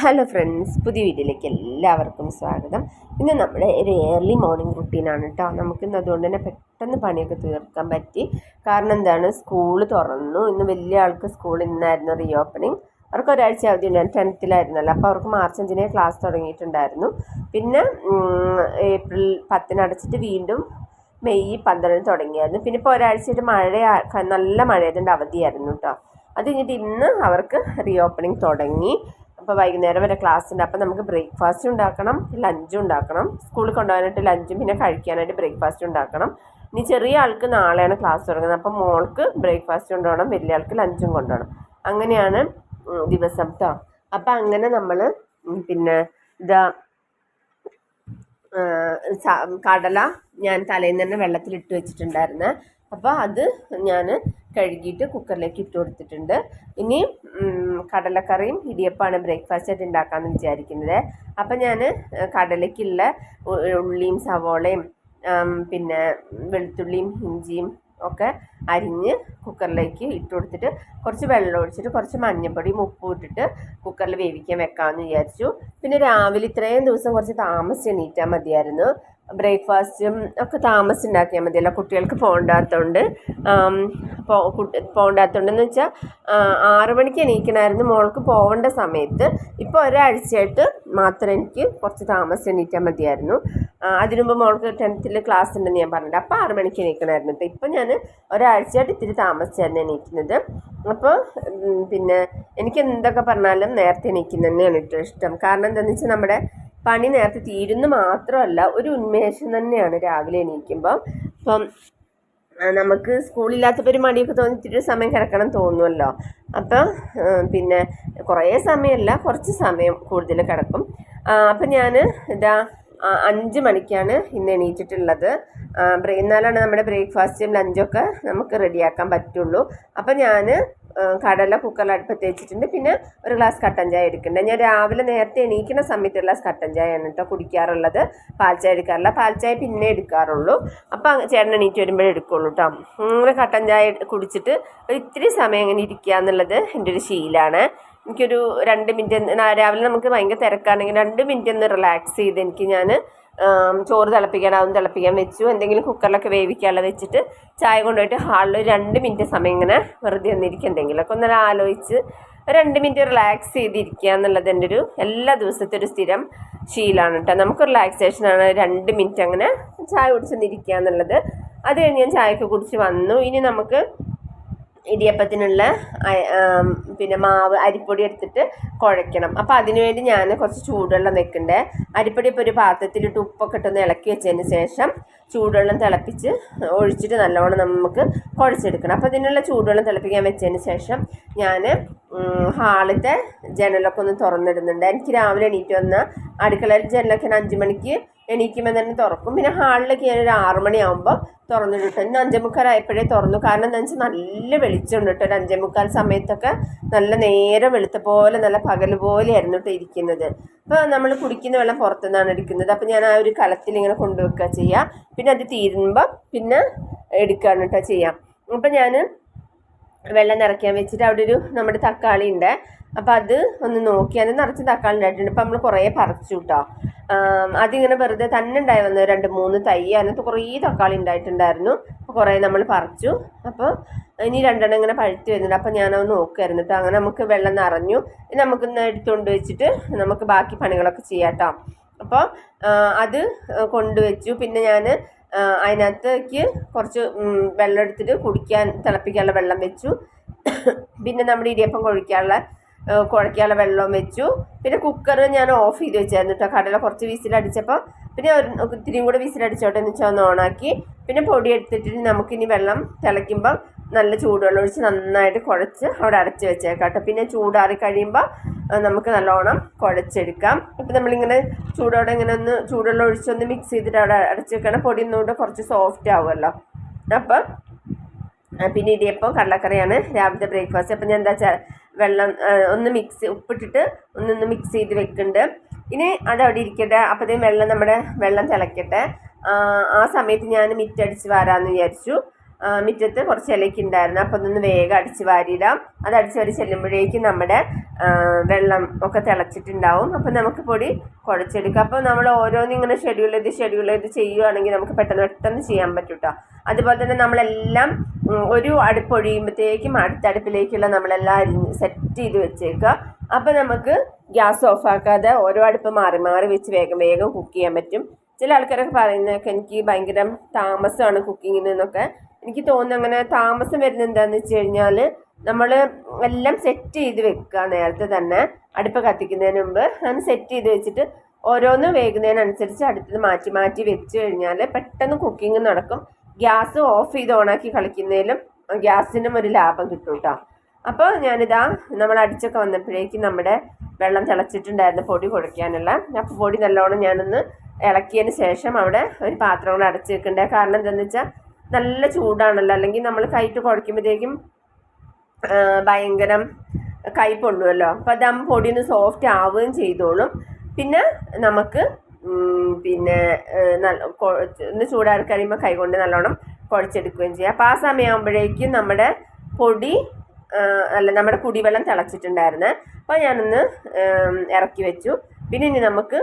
Hello friends പുതിയ വീഡിയോയിലേക്ക് എല്ലാവർക്കും സ്വാഗതം. ഇന്ന് നമ്മുടെ ഒരു ഏർലി മോർണിംഗ് റുട്ടീനാണ് കേട്ടോ നമുക്കിന്ന് അതുകൊണ്ട് തന്നെ പെട്ടെന്ന് പണിയൊക്കെ തീർക്കാൻ പറ്റി. കാരണം എന്താണ്? സ്കൂൾ തുറന്നു. ഇന്ന് വലിയ ആൾക്ക് സ്കൂൾ ഇന്നായിരുന്നു റീ ഓപ്പണിംഗ് അവർക്ക് ഒരാഴ്ച അവധി ഉണ്ടായിരുന്നു ടെൻത്തിലായിരുന്നല്ലോ അപ്പോൾ അവർക്ക് മാർച്ച് അഞ്ചിനെ ക്ലാസ് തുടങ്ങിയിട്ടുണ്ടായിരുന്നു. പിന്നെ ഏപ്രിൽ പത്തിന് അടച്ചിട്ട് വീണ്ടും മെയ് പന്ത്രണ്ടിന് തുടങ്ങിയായിരുന്നു. പിന്നെ ഇപ്പോൾ ഒരാഴ്ചയായിട്ട് മഴ നല്ല മഴയായതുകൊണ്ട് അവധിയായിരുന്നു കേട്ടോ അത് കഴിഞ്ഞിട്ട് ഇന്ന് അവർക്ക് റീ ഓപ്പണിംഗ് തുടങ്ങി. അപ്പോൾ വൈകുന്നേരം വരെ ക്ലാസ് ഉണ്ട്. അപ്പോൾ നമുക്ക് ബ്രേക്ക്ഫാസ്റ്റ് ഉണ്ടാക്കണം ലഞ്ചും ഉണ്ടാക്കണം. സ്കൂളിൽ കൊണ്ടുപോകാനായിട്ട് ലഞ്ചും പിന്നെ കഴിക്കാനായിട്ട് ബ്രേക്ക്ഫാസ്റ്റ് ഉണ്ടാക്കണം. ഇനി ചെറിയ ആൾക്ക് നാളെയാണ് ക്ലാസ് തുടങ്ങുന്നത്. അപ്പം മോൾക്ക് ബ്രേക്ക്ഫാസ്റ്റ് കൊണ്ടുപോകണം വലിയ ആൾക്ക് ലഞ്ചും കൊണ്ടുപോകണം. അങ്ങനെയാണ് ദിവസം കേട്ടോ അപ്പം അങ്ങനെ നമ്മൾ പിന്നെ ഇതാ കടല ഞാൻ തലേന്ന് തന്നെ വെള്ളത്തിലിട്ട് വെച്ചിട്ടുണ്ടായിരുന്നു. അപ്പോൾ അത് ഞാൻ കഴുകിയിട്ട് കുക്കറിലേക്ക് ഇട്ട് കൊടുത്തിട്ടുണ്ട്. ഇനി കടലക്കറിയും ഇടിയപ്പമാണ് ബ്രേക്ക്ഫാസ്റ്റ് ആയിട്ട് ഉണ്ടാക്കാമെന്ന് വിചാരിക്കുന്നത്. അപ്പോൾ ഞാൻ കടലയ്ക്കുള്ള ഉള്ളിയും സവോളയും പിന്നെ വെളുത്തുള്ളിയും ഇഞ്ചിയും ഒക്കെ അരിഞ്ഞ് കുക്കറിലേക്ക് ഇട്ട് കൊടുത്തിട്ട് കുറച്ച് വെള്ളം ഒഴിച്ചിട്ട് കുറച്ച് മഞ്ഞൾപ്പൊടിയും ഉപ്പും ഇട്ടിട്ട് കുക്കറിൽ വേവിക്കാൻ വെക്കാമെന്ന് വിചാരിച്ചു. പിന്നെ രാവിലെ ഇത്രയും ദിവസം കുറച്ച് താമസിച്ച് എണീറ്റാൽ മതിയായിരുന്നു. ബ്രേക്ക്ഫാസ്റ്റും ഒക്കെ താമസം ഉണ്ടാക്കിയാൽ മതിയല്ലോ കുട്ടികൾക്ക് പോകണ്ടാത്തതുകൊണ്ട് പോകണ്ടാത്തതുകൊണ്ടെന്ന് വെച്ചാൽ ആറ് മണിക്ക് എണീക്കണമായിരുന്നു മോൾക്ക് പോകേണ്ട സമയത്ത് ഇപ്പോൾ ഒരാഴ്ചയായിട്ട് മാത്രം എനിക്ക് കുറച്ച് താമസിച്ച് എണീറ്റാൽ മതിയായിരുന്നു. അതിനുമുമ്പ് അതിനു മുമ്പ് മോൾക്ക് ടെൻത്തിൽ ക്ലാസ് ഉണ്ടെന്ന് ഞാൻ പറഞ്ഞിട്ട് അപ്പോൾ ആറ് മണിക്ക് എണീക്കണമായിരുന്നു അപ്പോൾ ഇപ്പം ഞാൻ ഒരാഴ്ചയായിട്ട് ഇത്തിരി താമസിച്ചായിരുന്നു എണീക്കുന്നത്. അപ്പോൾ പിന്നെ എനിക്ക് എന്തൊക്കെ പറഞ്ഞാലും നേരത്തെ എണീക്കുന്നത് തന്നെയാണ് ഇഷ്ടം. കാരണം എന്താണെന്ന് വെച്ചാൽ നമ്മുടെ പണി നേരത്തെ തീരുന്നു മാത്രമല്ല ഒരു ഉന്മേഷം തന്നെയാണ് രാവിലെ എണീക്കുമ്പോൾ അപ്പം നമുക്ക് സ്കൂളില്ലാത്തപ്പോൾ ഒരു മടിയൊക്കെ തോന്നിച്ചിട്ട് സമയം കിടക്കണം തോന്നുമല്ലോ അപ്പം പിന്നെ കുറേ സമയമല്ല കുറച്ച് സമയം കൂടുതൽ കിടക്കും. അപ്പം ഞാൻ ഇതാ അഞ്ച് മണിക്കാണ് ഇന്ന് എണീറ്റിട്ടുള്ളത്. ഇന്നാലാണ് നമ്മുടെ ബ്രേക്ക്ഫാസ്റ്റും ലഞ്ചൊക്കെ നമുക്ക് റെഡിയാക്കാൻ പറ്റുള്ളൂ. അപ്പം ഞാൻ കടല കുക്കറിൽ അടുപ്പത്ത് വെച്ചിട്ടുണ്ട്. പിന്നെ ഒരു ഗ്ലാസ് കട്ടൻ ചായ എടുക്കുന്നുണ്ട്. ഞാൻ രാവിലെ നേരത്തെ എണീക്കുന്ന സമയത്ത് ഒരു ഗ്ലാസ് കട്ടൻ ചായയാണ് കേട്ടോ കുടിക്കാറുള്ളത്. പാൽ എടുക്കാറില്ല. പാൽ ചായ പിന്നെ എടുക്കാറുള്ളൂ. അപ്പോൾ ചേട്ടൻ എണീറ്റ് വരുമ്പോഴേ എടുക്കുള്ളൂ കേട്ടോ. അങ്ങനെ കട്ടൻ ചായ കുടിച്ചിട്ട് ഒരു ഇത്തിരി സമയം ഇങ്ങനെ ഇരിക്കുക എന്നുള്ളത് എന്റെ ഒരു ശീലമാണ്. എനിക്കൊരു രണ്ട് മിനിറ്റ് രാവിലെ നമുക്ക് ഭയങ്കര തിരക്കാണെങ്കിൽ രണ്ട് മിനിറ്റ് ഒന്ന് റിലാക്സ് ചെയ്ത് എനിക്ക് ഞാൻ ചോറ് തിളപ്പിക്കാൻ അതും തിളപ്പിക്കാൻ വെച്ചു. എന്തെങ്കിലും കുക്കറിലൊക്കെ വേവിക്കാനുള്ള വെച്ചിട്ട് ചായ കൊണ്ടുപോയിട്ട് ഹാളിൽ രണ്ട് മിനിറ്റ് സമയം ഇങ്ങനെ വെറുതെ ഒന്നിരിക്കുക. എന്തെങ്കിലുമൊക്കെ ഒന്നര ആലോചിച്ച് രണ്ട് മിനിറ്റ് റിലാക്സ് ചെയ്തിരിക്കുക എന്നുള്ളത് എന്റെ ഒരു എല്ലാ ദിവസത്തെ ഒരു സ്ഥിരം ശീലമാണ് കേട്ടോ. നമുക്ക് റിലാക്സേഷനാണ് രണ്ട് മിനിറ്റ് അങ്ങനെ ചായ കുടിച്ചൊന്നിരിക്കുക എന്നുള്ളത്. അത് കഴിഞ്ഞ് ഞാൻ ചായയൊക്കെ കുടിച്ച് വന്നു. ഇനി നമുക്ക് ഇടിയപ്പത്തിനുള്ള പിന്നെ മാവ് അരിപ്പൊടി എടുത്തിട്ട് കുഴയ്ക്കണം. അപ്പോൾ അതിനുവേണ്ടി ഞാൻ കുറച്ച് ചൂടുവെള്ളം വെക്കണ്ടേ. അരിപ്പൊടി ഇപ്പോൾ ഒരു പാത്രത്തിലിട്ട് ഉപ്പൊക്കെ ഇട്ടൊന്ന് ഇളക്കി വെച്ചതിന് ശേഷം ചൂടുവെള്ളം തിളപ്പിച്ച് ഒഴിച്ചിട്ട് നല്ലോണം നമുക്ക് കുഴച്ചെടുക്കണം. അപ്പോൾ ഇതിനുള്ള ചൂടുവെള്ളം തിളപ്പിക്കാൻ വെച്ചതിന് ശേഷം ഞാൻ ഹാളിലത്തെ ജനലൊക്കെ ഒന്ന് തുറന്നിടുന്നുണ്ട്. എനിക്ക് രാവിലെ എണീറ്റ് വന്ന അടുക്കളയിൽ ജനലൊക്കെ അഞ്ച് മണിക്ക് എണീക്കുമ്പോൾ തന്നെ തുറക്കും. പിന്നെ ഹാളിലേക്ക് ഞാൻ ഒരു ആറ് മണിയാകുമ്പോൾ തുറന്നിട്ടു ഇന്ന് അഞ്ചേമുക്കാലായപ്പോഴേ തുറന്നു. കാരണം എന്താ വെച്ചാൽ നല്ല വെളിച്ചമുണ്ട് കേട്ടോ. ഒരു അഞ്ചേമുക്കാൽ സമയത്തൊക്കെ നല്ല നേരെ വെളുത്ത പോലെ നല്ല പകൽ പോലെയായിരുന്നു കേട്ടോ ഇരിക്കുന്നത്. അപ്പോൾ നമ്മൾ കുടിക്കുന്ന വെള്ളം പുറത്തുനിന്നാണ് എടുക്കുന്നത്. അപ്പോൾ ഞാൻ ആ ഒരു കലത്തിൽ ഇങ്ങനെ കൊണ്ടുവെക്കുക ചെയ്യുക പിന്നെ അത് തീരുമ്പോൾ പിന്നെ എടുക്കുകയാണ് കേട്ടോ ചെയ്യാം. അപ്പോൾ ഞാൻ വെള്ളം നിറയ്ക്കാൻ വെച്ചിട്ട് അവിടെ ഒരു നമ്മുടെ തക്കാളി ഉണ്ട്. അപ്പോൾ അത് ഒന്ന് നോക്കി. അത് നിറച്ച് തക്കാളി ഉണ്ടായിട്ടുണ്ട്. നമ്മൾ കുറേ പറിച്ചു കേട്ടോ അതിങ്ങനെ വെറുതെ തന്നെ ഉണ്ടായി വന്നു രണ്ട് മൂന്ന് തൈ. അതിനകത്ത് കുറേ തക്കാളി ഉണ്ടായിട്ടുണ്ടായിരുന്നു. അപ്പോൾ കുറേ നമ്മൾ പറിച്ചു. അപ്പോൾ ഇനി രണ്ടെണ്ണം ഇങ്ങനെ പഴുത്തി വരുന്നുണ്ട്. അപ്പോൾ ഞാനത് നോക്കുമായിരുന്നു കേട്ടോ അങ്ങനെ നമുക്ക് വെള്ളം നിറഞ്ഞു. നമുക്ക് നമുക്കൊന്ന് എടുത്തുകൊണ്ട് വെച്ചിട്ട് നമുക്ക് ബാക്കി പണികളൊക്കെ ചെയ്യാം കേട്ടോ അപ്പോൾ അത് കൊണ്ടുവച്ചു പിന്നെ ഞാൻ അതിനകത്തേക്ക് കുറച്ച് വെള്ളം എടുത്തിട്ട് കുടിക്കാൻ തിളപ്പിക്കാനുള്ള വെള്ളം വെച്ചു. പിന്നെ നമ്മുടെ ഇടിയപ്പം കുഴിക്കാനുള്ള ആ, വെള്ളം വെച്ചു. പിന്നെ കുക്കർ ഞാൻ ഓഫ് ചെയ്ത് വെച്ചായിരുന്നു കേട്ടോ കടല കുറച്ച് വിസിലടിച്ചപ്പോൾ പിന്നെ ഇത്തിരിയും കൂടെ വിസിലടിച്ചോട്ടെ എന്ന് വെച്ചാൽ ഒന്ന് ഓണാക്കി പിന്നെ പൊടി എടുത്തിട്ട് നമുക്കിനി വെള്ളം തിളയ്ക്കുമ്പോൾ നല്ല ചൂടുവെള്ളം ഒഴിച്ച് നന്നായിട്ട് കുഴച്ച് അവിടെ അടച്ച് വെച്ചേക്കാം കേട്ടോ പിന്നെ ചൂടാറി കഴിയുമ്പോൾ നമുക്ക് നല്ലോണം കുഴച്ചെടുക്കാം. ഇപ്പം നമ്മളിങ്ങനെ ചൂടോടെ ഇങ്ങനെ ഒന്ന് ചൂടുവെള്ളം ഒഴിച്ചൊന്ന് മിക്സ് ചെയ്തിട്ട് അവിടെ അടച്ച് വെക്കണം. പൊടി ഒന്നുകൂടെ കുറച്ച് സോഫ്റ്റ് ആവുമല്ലോ. അപ്പം പിന്നെ ഇടിയപ്പം കടലക്കറിയാണ് രാവിലത്തെ ബ്രേക്ക്ഫാസ്റ്റ് അപ്പം ഞാൻ എന്താ വെച്ചാൽ വെള്ളം ഒന്ന് മിക്സ് ഉപ്പിട്ടിട്ട് ഒന്നൊന്ന് മിക്സ് ചെയ്ത് വെക്കുന്നുണ്ട് ഇനി അത് അവിടെ ഇരിക്കട്ടെ. അപ്പോഴത്തേക്കും വെള്ളം നമ്മുടെ വെള്ളം തിളക്കട്ടെ. ആ, സമയത്ത് ഞാൻ മിറ്റടിച്ച് വരാമെന്ന് വിചാരിച്ചു. മുറ്റത്ത് കുറച്ച് ഇലയ്ക്ക് ഉണ്ടായിരുന്നു. അപ്പോൾ അതൊന്ന് വേഗം അടിച്ച് വാരിയിടാം. അത് അടിച്ച് വാരി ചെല്ലുമ്പോഴേക്കും നമ്മുടെ വെള്ളം ഒക്കെ തിളച്ചിട്ടുണ്ടാവും. അപ്പോൾ നമുക്ക് പൊടി കുഴച്ചെടുക്കാം. അപ്പോൾ നമ്മൾ ഓരോന്നും ഇങ്ങനെ ഷെഡ്യൂൾ ചെയ്ത് ഷെഡ്യൂൾ ചെയ്ത് ചെയ്യുകയാണെങ്കിൽ നമുക്ക് പെട്ടെന്ന് പെട്ടെന്ന് ചെയ്യാൻ പറ്റൂട്ടോ അതുപോലെ തന്നെ നമ്മളെല്ലാം ഒരു അടുപ്പ് ഒഴിയുമ്പോഴത്തേക്കും അടുത്ത അടുപ്പിലേക്കുള്ള നമ്മളെല്ലാം സെറ്റ് ചെയ്ത് വെച്ചേക്കുക. അപ്പോൾ നമുക്ക് ഗ്യാസ് ഓഫാക്കാതെ ഓരോ അടുപ്പ് മാറി മാറി വെച്ച് വേഗം വേഗം കുക്ക് ചെയ്യാൻ പറ്റും. ചില ആൾക്കാരൊക്കെ പറയുന്നതൊക്കെ എനിക്ക് ഭയങ്കര താമസമാണ് കുക്കിങ്ങിൽ എന്നൊക്കെ. എനിക്ക് തോന്നുന്നു അങ്ങനെ താമസം വരുന്നത് എന്താണെന്ന് വെച്ച് കഴിഞ്ഞാൽ നമ്മൾ എല്ലാം സെറ്റ് ചെയ്ത് വെക്കുക നേരത്തെ തന്നെ. അടുപ്പ് കത്തിക്കുന്നതിന് മുമ്പ് അത് സെറ്റ് ചെയ്ത് വെച്ചിട്ട് ഓരോന്ന് വേകുന്നതിനനുസരിച്ച് അടുത്തത് മാറ്റി മാറ്റി വെച്ച് കഴിഞ്ഞാൽ പെട്ടെന്ന് കുക്കിംഗ് നടക്കും. ഗ്യാസ് ഓഫ് ചെയ്ത് ഓണാക്കി കളിക്കുന്നതിലും ഗ്യാസിനും ഒരു ലാഭം കിട്ടും കേട്ടോ അപ്പോൾ ഞാനിതാ നമ്മൾ അടിച്ചൊക്കെ വന്നപ്പോഴേക്കും നമ്മുടെ വെള്ളം തിളച്ചിട്ടുണ്ടായിരുന്നു പൊടി കുഴയ്ക്കാനുള്ള അപ്പോൾ പൊടി നല്ലോണം ഞാനൊന്ന് ഇളക്കിയതിന് ശേഷം അവിടെ ഒരു പാത്രം കൂടെ അടച്ച് വെക്കണ്ടേ. കാരണം എന്താണെന്ന് വെച്ചാൽ നല്ല ചൂടാണല്ലോ. അല്ലെങ്കിൽ നമ്മൾ കൈയിട്ട് കുഴയ്ക്കുമ്പോഴത്തേക്കും ഭയങ്കരം കൈ പൊള്ളുമല്ലോ. അപ്പോൾ അതാകുമ്പോൾ പൊടി ഒന്ന് സോഫ്റ്റ് ആവുകയും ചെയ്തോളും. പിന്നെ നമുക്ക് പിന്നെ നല്ല ഒന്ന് ചൂടാറി കഴിയുമ്പോൾ കൈ കൊണ്ട് നല്ലോണം കുഴച്ചെടുക്കുകയും ചെയ്യാം. അപ്പോൾ ആ സമയമാകുമ്പോഴേക്കും നമ്മുടെ പൊടി അല്ല നമ്മുടെ കുടിവെള്ളം തിളച്ചിട്ടുണ്ടായിരുന്നു. അപ്പോൾ ഞാനൊന്ന് ഇറക്കി വെച്ചു. പിന്നെ ഇനി നമുക്ക്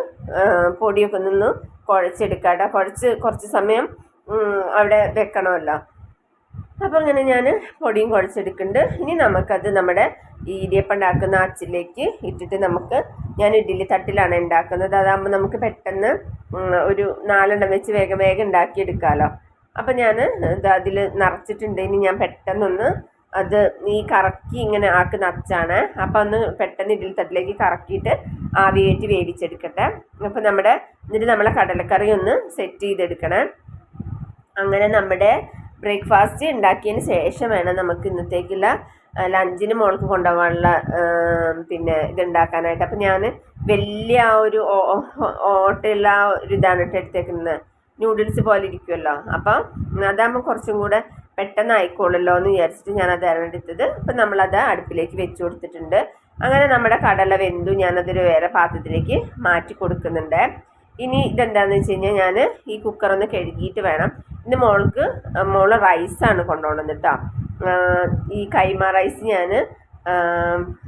പൊടിയൊക്കെ ഒന്ന് കുഴച്ചെടുക്കാം കേട്ടോ കുഴച്ച് കുറച്ച് സമയം അവിടെ വെക്കണമല്ലോ. അപ്പോൾ അങ്ങനെ ഞാൻ പൊടിയും കുഴച്ചെടുക്കുന്നുണ്ട്. ഇനി നമുക്കത് നമ്മുടെ ഈ ഇടിയപ്പം ഉണ്ടാക്കുന്ന അച്ചിലേക്ക് ഇട്ടിട്ട് നമുക്ക് ഞാൻ ഇഡ്ഡലി തട്ടിലാണ് ഉണ്ടാക്കുന്നത്. അതാകുമ്പോൾ നമുക്ക് പെട്ടെന്ന് ഒരു നാലെണ്ണം വെച്ച് വേഗം വേഗം ഉണ്ടാക്കിയെടുക്കാമല്ലോ അപ്പോൾ ഞാൻ ഇത് അതിൽ നിറച്ചിട്ടുണ്ട്. ഇനി ഞാൻ പെട്ടെന്നൊന്ന് അത് ഈ കറക്കി ഇങ്ങനെ ആക്കുന്ന അച്ചാണ്. അപ്പോൾ ഒന്ന് പെട്ടെന്ന് ഇഡ്ഡലി തട്ടിലേക്ക് കറക്കിയിട്ട് ആവിയേറ്റ് വേവിച്ചെടുക്കട്ടെ. അപ്പോൾ നമ്മുടെ എന്നിട്ട് നമ്മളെ കടലക്കറി ഒന്ന് സെറ്റ് ചെയ്തെടുക്കണേ. അങ്ങനെ നമ്മുടെ ബ്രേക്ക്ഫാസ്റ്റ് ഉണ്ടാക്കിയതിന് ശേഷം വേണം നമുക്ക് ഇന്നത്തേക്കുള്ള ലഞ്ചിന് മോൾക്ക് കൊണ്ടുപോകാനുള്ള പിന്നെ ഇത് ഉണ്ടാക്കാനായിട്ട്. അപ്പം ഞാൻ വലിയ ആ ഒരു ഓട്ടയുള്ള ആ ഒരു ഇതാണ് കേട്ടോ എടുത്തേക്കുന്നത്. നൂഡിൽസ് പോലെ ഇരിക്കുമല്ലോ അപ്പം അതാകുമ്പോൾ കുറച്ചും കൂടെ പെട്ടെന്ന് ആയിക്കോളല്ലോ എന്ന് വിചാരിച്ചിട്ട് ഞാൻ അത് എടുത്തത് അപ്പം നമ്മളത് അടുപ്പിലേക്ക് വെച്ച് കൊടുത്തിട്ടുണ്ട്. അങ്ങനെ നമ്മുടെ കടല വെന്തു. ഞാനതൊരു വേറെ പാത്രത്തിലേക്ക് മാറ്റി കൊടുക്കുന്നുണ്ട്. ഇനി ഇതെന്താണെന്ന് വെച്ച് കഴിഞ്ഞാൽ ഞാൻ ഈ കുക്കറൊന്ന് കഴുകിയിട്ട് വേണം. ഇന്ന് മോൾക്ക് മോളെ റൈസാണ് കൊണ്ടുപോകുന്നത് കേട്ടോ ഈ കൈമ റൈസ് ഞാൻ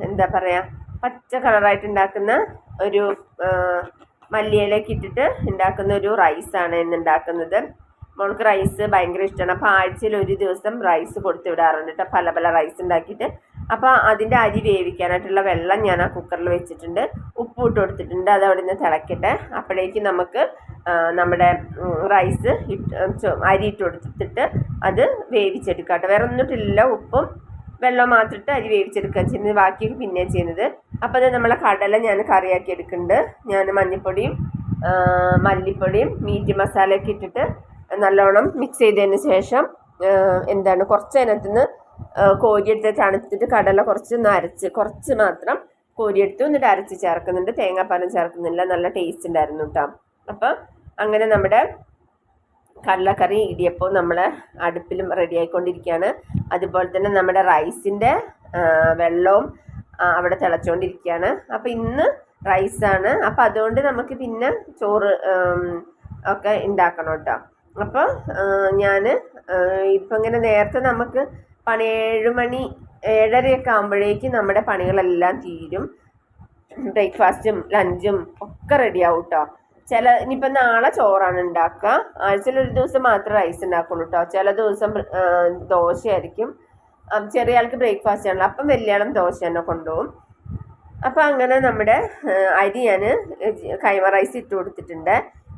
എന്താ പറയുക പച്ച കളറായിട്ട് ഉണ്ടാക്കുന്ന ഒരു മല്ലിയിലേക്ക് ഇട്ടിട്ട് ഉണ്ടാക്കുന്ന ഒരു റൈസാണ് ഇന്ന് ഉണ്ടാക്കുന്നത് മോൾക്ക് റൈസ് ഭയങ്കര ഇഷ്ടമാണ് അപ്പോൾ ആഴ്ചയിൽ ഒരു ദിവസം റൈസ് കൊടുത്തു വിടാറുണ്ട് കേട്ടോ പല പല റൈസ് ഉണ്ടാക്കിയിട്ട് അപ്പോൾ അതിന്റെ അരി വേവിക്കാനായിട്ടുള്ള വെള്ളം ഞാൻ ആ കുക്കറിൽ വെച്ചിട്ടുണ്ട്. ഉപ്പ് ഇട്ട് കൊടുത്തിട്ടുണ്ട്. അത് അവിടെ നിന്ന് തിളക്കട്ടെ. അപ്പോഴേക്കും നമുക്ക് നമ്മുടെ റൈസ് ഇട്ട് അരി ഇട്ട് കൊടുത്തിട്ട് അത് വേവിച്ചെടുക്കുക കേട്ടോ വേറെ ഒന്നും ഉപ്പും വെള്ളം മാത്രം ഇട്ട് അരി വേവിച്ചെടുക്കുക ചെയ്യുന്നത്. ബാക്കിയൊക്കെ പിന്നെ ചെയ്യുന്നത്. അപ്പോൾ അത് നമ്മളെ കടല ഞാൻ കറിയാക്കി എടുക്കുന്നുണ്ട്. ഞാൻ മഞ്ഞൾപ്പൊടിയും മല്ലിപ്പൊടിയും മീറ്റ് മസാലയൊക്കെ ഇട്ടിട്ട് നല്ലോണം മിക്സ് ചെയ്തതിന് ശേഷം എന്താണ് കുറച്ച് അതിനകത്തുനിന്ന് കോരിയെടുത്ത് തണുത്തിട്ട് കടല കുറച്ച് ഒന്ന് അരച്ച് കുറച്ച് മാത്രം കോരിയെടുത്ത് എന്നിട്ട് അരച്ച് ചേർക്കുന്നുണ്ട്. തേങ്ങാപ്പാലം ചേർക്കുന്നില്ല. നല്ല ടേസ്റ്റ് ഉണ്ടായിരുന്നു കേട്ടോ അപ്പോൾ അങ്ങനെ നമ്മുടെ കടലക്കറി ഇടിയപ്പവും നമ്മൾ അടുപ്പിലും റെഡി ആയിക്കൊണ്ടിരിക്കുകയാണ്. അതുപോലെ തന്നെ നമ്മുടെ റൈസിന്റെ വെള്ളവും അവിടെ തിളച്ചുകൊണ്ടിരിക്കുകയാണ് അപ്പോൾ ഇന്ന് റൈസാണ് അപ്പോൾ അതുകൊണ്ട് നമുക്ക് പിന്നെ ചോറ് ഒക്കെ ഉണ്ടാക്കണം കേട്ടോ. അപ്പോൾ ഞാൻ ഇപ്പം ഇങ്ങനെ നേരത്തെ നമുക്ക് പണി ഏഴ് മണി ഏഴരയൊക്കെ ആകുമ്പോഴേക്കും നമ്മുടെ പണികളെല്ലാം തീരും. ബ്രേക്ക്ഫാസ്റ്റും ലഞ്ചും ഒക്കെ റെഡിയാവും കേട്ടോ. ചില ഇനിയിപ്പോൾ നാളെ ചോറാണ് ഉണ്ടാക്കുക. ആഴ്ചയിൽ ഒരു ദിവസം മാത്രമേ റൈസ് ഉണ്ടാക്കുള്ളൂ കേട്ടോ ചില ദിവസം ദോശയായിരിക്കും. ചെറിയ ആൾക്ക് ബ്രേക്ക്ഫാസ്റ്റ് ആണല്ലോ. അപ്പം വലിയ ആളും ദോശ തന്നെ കൊണ്ടുപോകും. അപ്പം അങ്ങനെ നമ്മുടെ അരി ഞാൻ കൈമ റൈസ് ഇട്ട് കൊടുത്തിട്ടുണ്ട്.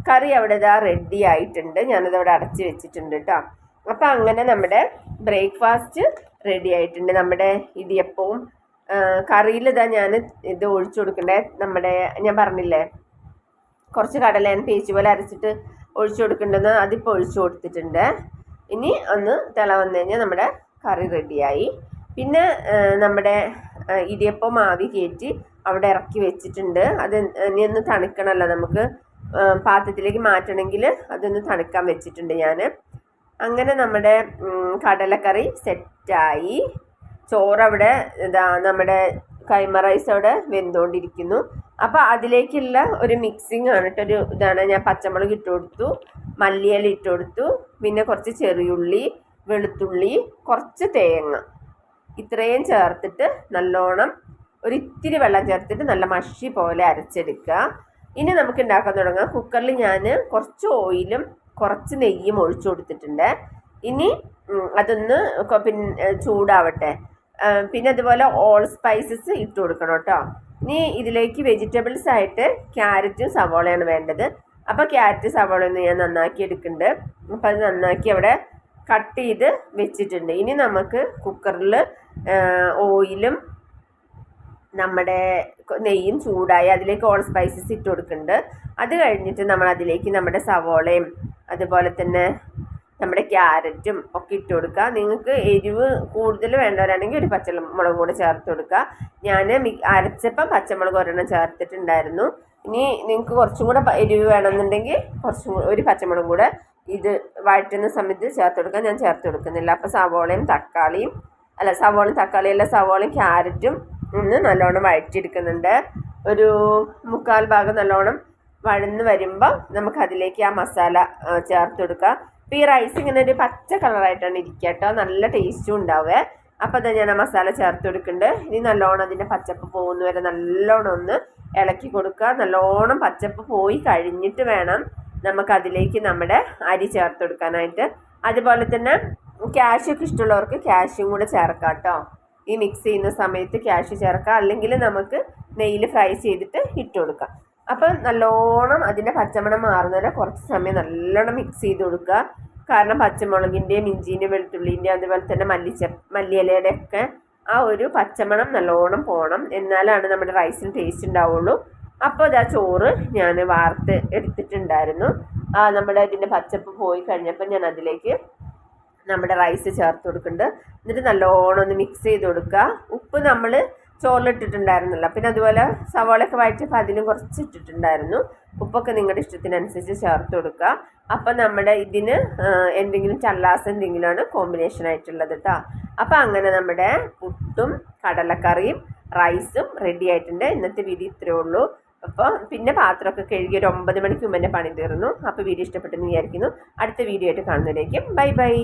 കറി അവിടെ ഇതാ റെഡി ആയിട്ടുണ്ട്. ഞാനത് അവിടെ അടച്ച് വെച്ചിട്ടുണ്ട് കേട്ടോ അപ്പം അങ്ങനെ നമ്മുടെ ബ്രേക്ക്ഫാസ്റ്റ് റെഡി ആയിട്ടുണ്ട്. നമ്മുടെ ഇടിയപ്പവും കറിയിൽ ഇതാ ഞാൻ ഇത് ഒഴിച്ചു കൊടുക്കണ്ടേ? നമ്മുടെ ഞാൻ പറഞ്ഞില്ലേ? കുറച്ച് കടലേൻ പേച്ച് പോലെ അരച്ചിട്ട് ഒഴിച്ചു കൊടുക്കേണ്ടത് അതിപ്പോൾ ഒഴിച്ചു കൊടുത്തിട്ടുണ്ട്. ഇനി ഒന്ന് തിള വന്നു കഴിഞ്ഞാൽ നമ്മുടെ കറി റെഡിയായി. പിന്നെ നമ്മുടെ ഇടിയപ്പം ആവി കയറ്റി അവിടെ ഇറക്കി വെച്ചിട്ടുണ്ട്. അത് ഇനി ഒന്ന് തണുക്കണമല്ലോ നമുക്ക്. പാത്രത്തിലേക്ക് മാറ്റണമെങ്കിൽ അതൊന്ന് തണുക്കാൻ വെച്ചിട്ടുണ്ട് ഞാൻ അങ്ങനെ നമ്മുടെ കടലക്കറി സെറ്റായി. ചോറവിടെ ഇതാ നമ്മുടെ കൈമ റൈസ് അവിടെ വെന്തുകൊണ്ടിരിക്കുന്നു അപ്പോൾ അതിലേക്കുള്ള ഒരു മിക്സിങ് ആണ് ഒരു ഇതാണ്. ഞാൻ പച്ചമുളക് ഇട്ട് കൊടുത്തു മല്ലിയില ഇട്ട് കൊടുത്തു പിന്നെ കുറച്ച് ചെറിയുള്ളി വെളുത്തുള്ളി കുറച്ച് തേങ്ങ. ഇത്രയും ചേർത്തിട്ട് നല്ലോണം ഒരു ഇത്തിരി വെള്ളം ചേർത്തിട്ട് നല്ല മഷി പോലെ അരച്ചെടുക്കുക. ഇനി നമുക്ക് ഉണ്ടാക്കാൻ തുടങ്ങാം. കുക്കറിൽ ഞാൻ കുറച്ച് ഓയിലും കുറച്ച് നെയ്യും ഒഴിച്ചു കൊടുത്തിട്ടുണ്ട്. ഇനി അതൊന്ന് പിന്നെ ചൂടാവട്ടെ. പിന്നെ അതുപോലെ ഓൾ സ്പൈസസ് ഇട്ട് കൊടുക്കണം കേട്ടോ ഇനി ഇതിലേക്ക് വെജിറ്റബിൾസ് ആയിട്ട് ക്യാരറ്റും സവോളയാണ് വേണ്ടത്. അപ്പോൾ ക്യാരറ്റ് സവോള ഒന്ന് ഞാൻ നന്നാക്കി എടുക്കുന്നുണ്ട്. അപ്പോൾ അത് നന്നാക്കി അവിടെ കട്ട് ചെയ്ത് വെച്ചിട്ടുണ്ട്. ഇനി നമുക്ക് കുക്കറിൽ ഓയിലും നമ്മുടെ നെയ്യും ചൂടായി അതിലേക്ക് ഓൾ സ്പൈസസ് ഇട്ട് കൊടുക്കുന്നുണ്ട്. അത് കഴിഞ്ഞിട്ട് നമ്മൾ അതിലേക്ക് നമ്മുടെ സവോളയും അതുപോലെ തന്നെ നമ്മുടെ ക്യാരറ്റും ഒക്കെ ഇട്ട് കൊടുക്കുക. നിങ്ങൾക്ക് എരിവ് കൂടുതൽ വേണ്ടവരാണെങ്കിൽ ഒരു പച്ചമുളകും കൂടെ ചേർത്ത് കൊടുക്കുക. ഞാൻ അരച്ചപ്പം പച്ചമുളക് ഒരെണ്ണം ചേർത്തിട്ടുണ്ടായിരുന്നു. ഇനി നിങ്ങൾക്ക് കുറച്ചും കൂടെ എരിവ് വേണമെന്നുണ്ടെങ്കിൽ കുറച്ചും ഒരു പച്ചമുളകും കൂടെ ഇത് വഴറ്റുന്ന സമയത്ത് ചേർത്ത് കൊടുക്കാൻ ഞാൻ ചേർത്ത് കൊടുക്കുന്നില്ല. അപ്പോൾ സവോളയും തക്കാളിയും അല്ല സവോളയും തക്കാളിയും അല്ല സവോളയും ക്യാരറ്റും ഒന്ന് നല്ലോണം വഴറ്റിയെടുക്കുന്നുണ്ട്. ഒരു മുക്കാൽ ഭാഗം നല്ലോണം വഴന്ന് വരുമ്പോൾ നമുക്ക് അതിലേക്ക് ആ മസാല ചേർത്ത് കൊടുക്കുക. അപ്പോൾ ഈ റൈസ് ഇങ്ങനെ ഒരു പച്ച കളറായിട്ടാണ് ഇരിക്കുക കേട്ടോ. നല്ല ടേസ്റ്റും ഉണ്ടാവേ അപ്പോൾ അത് ഞാൻ ആ മസാല ചേർത്ത് കൊടുക്കുന്നുണ്ട്. ഇനി നല്ലോണം അതിന്റെ പച്ചപ്പ് പോകുന്ന വരെ നല്ലോണം ഒന്ന് ഇളക്കി കൊടുക്കുക. നല്ലോണം പച്ചപ്പ് പോയി കഴിഞ്ഞിട്ട് വേണം നമുക്കതിലേക്ക് നമ്മുടെ അരി ചേർത്ത് കൊടുക്കാനായിട്ട്. അതുപോലെ തന്നെ ക്യാഷ്യൊക്കെ ഇഷ്ടമുള്ളവർക്ക് ക്യാഷ്യും കൂടെ ചേർക്കാം കേട്ടോ. ഈ മിക്സ് ചെയ്യുന്ന സമയത്ത് ക്യാഷ് ചേർക്കാം. അല്ലെങ്കിൽ നമുക്ക് നെയ്യിൽ ഫ്രൈ ചെയ്തിട്ട് ഇട്ട് കൊടുക്കാം. അപ്പം നല്ലോണം അതിന്റെ പച്ചമണം മാറുന്നവരെ കുറച്ച് സമയം നല്ലോണം മിക്സ് ചെയ്ത് കൊടുക്കുക. കാരണം പച്ചമുളകിന്റെയും ഇഞ്ചിന്റെയും വെളുത്തുള്ളിന്റെയും അതുപോലെ തന്നെ മല്ലിച്ച മല്ലിയിലയുടെ ഒക്കെ ആ ഒരു പച്ചമണം നല്ലോണം പോകണം എന്നാലാണ് നമ്മുടെ റൈസിന് ടേസ്റ്റ് ഉണ്ടാവുള്ളൂ. അപ്പോൾ ഇതാ ചോറ് ഞാൻ വാർത്ത് എടുത്തിട്ടുണ്ടായിരുന്നു. ആ നമ്മുടെ ഇതിന്റെ പച്ചപ്പ് പോയി കഴിഞ്ഞപ്പോൾ ഞാൻ അതിലേക്ക് നമ്മുടെ റൈസ് ചേർത്ത് കൊടുക്കുന്നുണ്ട്. എന്നിട്ട് നല്ലോണം ഒന്ന് മിക്സ് ചെയ്ത് കൊടുക്കുക. ഉപ്പ് നമ്മൾ ചോറിലിട്ടിട്ടുണ്ടായിരുന്നല്ലോ. പിന്നെ അതുപോലെ സവാളയൊക്കെ വഴറ്റിയപ്പോൾ അതിലും കുറച്ച് ഇട്ടിട്ടുണ്ടായിരുന്നു. ഉപ്പൊക്കെ നിങ്ങളുടെ ഇഷ്ടത്തിനനുസരിച്ച് ചേർത്ത് കൊടുക്കുക. അപ്പം നമ്മുടെ ഇതിന് എന്തെങ്കിലും ചല്ലാസ് എന്തെങ്കിലുമാണ് കോമ്പിനേഷൻ ആയിട്ടുള്ളത് കേട്ടോ അപ്പം അങ്ങനെ നമ്മുടെ പുട്ടും കടലക്കറിയും റൈസും റെഡി ആയിട്ടുണ്ട്. ഇന്നത്തെ വിധി ഇത്രയേ ഉള്ളൂ. അപ്പോൾ പിന്നെ പാത്രമൊക്കെ കഴുകി ഒരു ഒമ്പത് മണിക്ക് മുമ്പ് പണി തീർന്നു. അപ്പോൾ വീഡിയോ ഇഷ്ടപ്പെട്ടെന്ന് വിചാരിക്കുന്നു. അടുത്ത വീഡിയോ ആയിട്ട് കാണുന്നതിലേക്കും. Bye bye